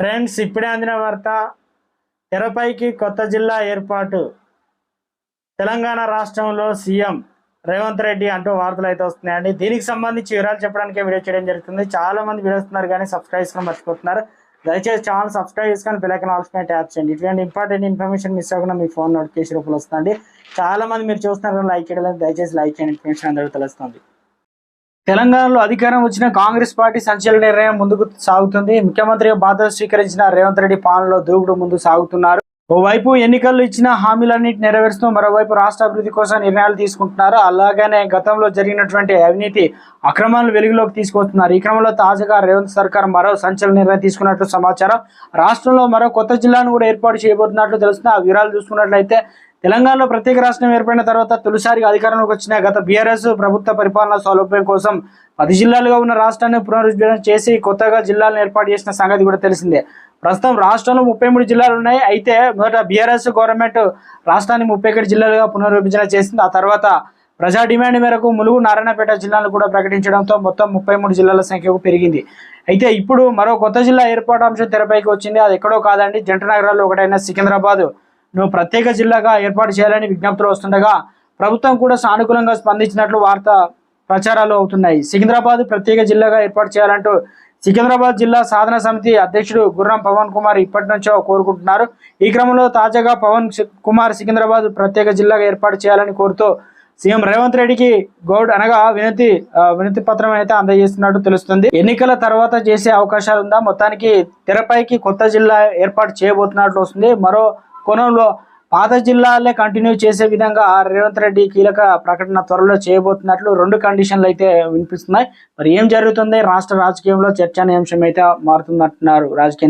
Friends ఇప్పుడే అందిన వార్త తెరపైకి కొత్త జిల్లా ఏర్పాటు. తెలంగాణ రాష్ట్రంలో సీఎం రేవంత్ రెడ్డి అంటూ వార్తలు అయితే వస్తున్నాయండి. దీనికి సంబంధించి వివరాలు చెప్పడానికి వీడియో చేయడం జరుగుతుంది. చాలా మంది వీడియో వస్తున్నారు కానీ సబ్స్క్రైబ్ చేసుకొని మర్చిపోతున్నారు. దయచేసి ఛానల్ సబ్స్క్రైబ్ చేసుకొని పిల్లకన ఆల్సిన ట్యాప్ చేయండి. ఇటువంటి ఇంపార్టెంట్ ఇన్ఫర్మేషన్ మిస్ అవ్వకుండా మీ ఫోన్ నోటిఫికేషన్ రూపంలో వస్తుంది చాలా మంది మీరు చూస్తున్నారు లైక్ చేయడం దయచేసి లైక్ చేయండి. ఇన్ఫర్మేషన్ అందరూ తెలుస్తుంది. తెలంగాణలో అధికారం వచ్చిన కాంగ్రెస్ పార్టీ సంచలన నిర్ణయం ముందుకు సాగుతుంది. ముఖ్యమంత్రిగా బాధ్యత స్వీకరించిన రేవంత్ రెడ్డి పాలనలో దూకుడు ముందు సాగుతున్నారు. ఓవైపు ఎన్నికల్లో ఇచ్చిన హామీలన్నింటి నెరవేరుస్తూ మరోవైపు రాష్ట్ర అభివృద్ధి కోసం నిర్ణయాలు తీసుకుంటున్నారు. అలాగనే గతంలో జరిగినటువంటి అవినీతి అక్రమాలను వెలుగులోకి తీసుకొస్తున్నారు ఈ క్రమంలో తాజాగా రేవంత్ సర్కార్ మరో సంచలన నిర్ణయం తీసుకున్నట్లు సమాచారం. రాష్ట్రంలో మరో కొత్త జిల్లాను కూడా ఏర్పాటు చేయబోతున్నట్లు తెలుస్తుంది. ఆ వివరాలు చూసుకున్నట్లయితే తెలంగాణలో ప్రత్యేక రాష్ట్రం ఏర్పడిన తర్వాత తొలిసారిగా అధికారంలోకి వచ్చిన గత బీఆర్ఎస్ ప్రభుత్వ పరిపాలన సౌలభ్యం కోసం పది జిల్లాలుగా ఉన్న రాష్ట్రాన్ని పునరుద్ధరణ చేసి కొత్తగా జిల్లాలను ఏర్పాటు చేసిన సంగతి కూడా తెలిసిందే. ప్రస్తుతం రాష్ట్రంలో ముప్పై మూడు జిల్లాలు ఉన్నాయి. అయితే మొదట బీఆర్ఎస్ గవర్నమెంట్ రాష్ట్రాన్ని ముప్పై ఒకటి జిల్లాలుగా పునర్విభజన చేసింది. ఆ తర్వాత ప్రజా డిమాండ్ మేరకు ములుగు నారాయణపేట జిల్లాను కూడా ప్రకటించడంతో మొత్తం ముప్పై మూడు జిల్లాల సంఖ్యకు పెరిగింది. అయితే ఇప్పుడు మరో కొత్త జిల్లా ఏర్పాటు అంశం తెరపైకి వచ్చింది. అది ఎక్కడో కాదండి. జంట నగరాల్లో ఒకటైన సికింద్రాబాద్. నువ్వు ప్రత్యేక జిల్లాగా ఏర్పాటు చేయాలని విజ్ఞప్తులు వస్తుండగా ప్రభుత్వం కూడా సానుకూలంగా స్పందించినట్లు వార్త ప్రచారాలు అవుతున్నాయి. సికింద్రాబాద్ ప్రత్యేక జిల్లాగా ఏర్పాటు చేయాలంటూ సికింద్రాబాద్ జిల్లా సాధన సమితి అధ్యక్షుడు గుర్రం పవన్ కుమార్ ఇప్పటి నుంచో కోరుకుంటున్నారు. ఈ క్రమంలో తాజాగా పవన్ కుమార్ సికింద్రాబాద్ ప్రత్యేక జిల్లాగా ఏర్పాటు చేయాలని కోరుతూ సీఎం రేవంత్ రెడ్డికి గౌడ్ అనగా వినతి వినతి పత్రం అయితే అందజేస్తున్నట్టు తెలుస్తుంది. ఎన్నికల తర్వాత చేసే అవకాశాలు ఉందా మొత్తానికి తెరపైకి కొత్త జిల్లా ఏర్పాటు చేయబోతున్నట్లు వస్తుంది. మరో కోణంలో పాత జిల్లాలే కంటిన్యూ చేసే విధంగా రేవంత్ రెడ్డి కీలక ప్రకటన త్వరలో చేయబోతున్నట్లు రెండు కండిషన్లు అయితే వినిపిస్తున్నాయి. మరి ఏం జరుగుతుంది? రాష్ట్ర రాజకీయంలో చర్చనీయాంశం అయితే మారుతున్నట్టున్నారు రాజకీయ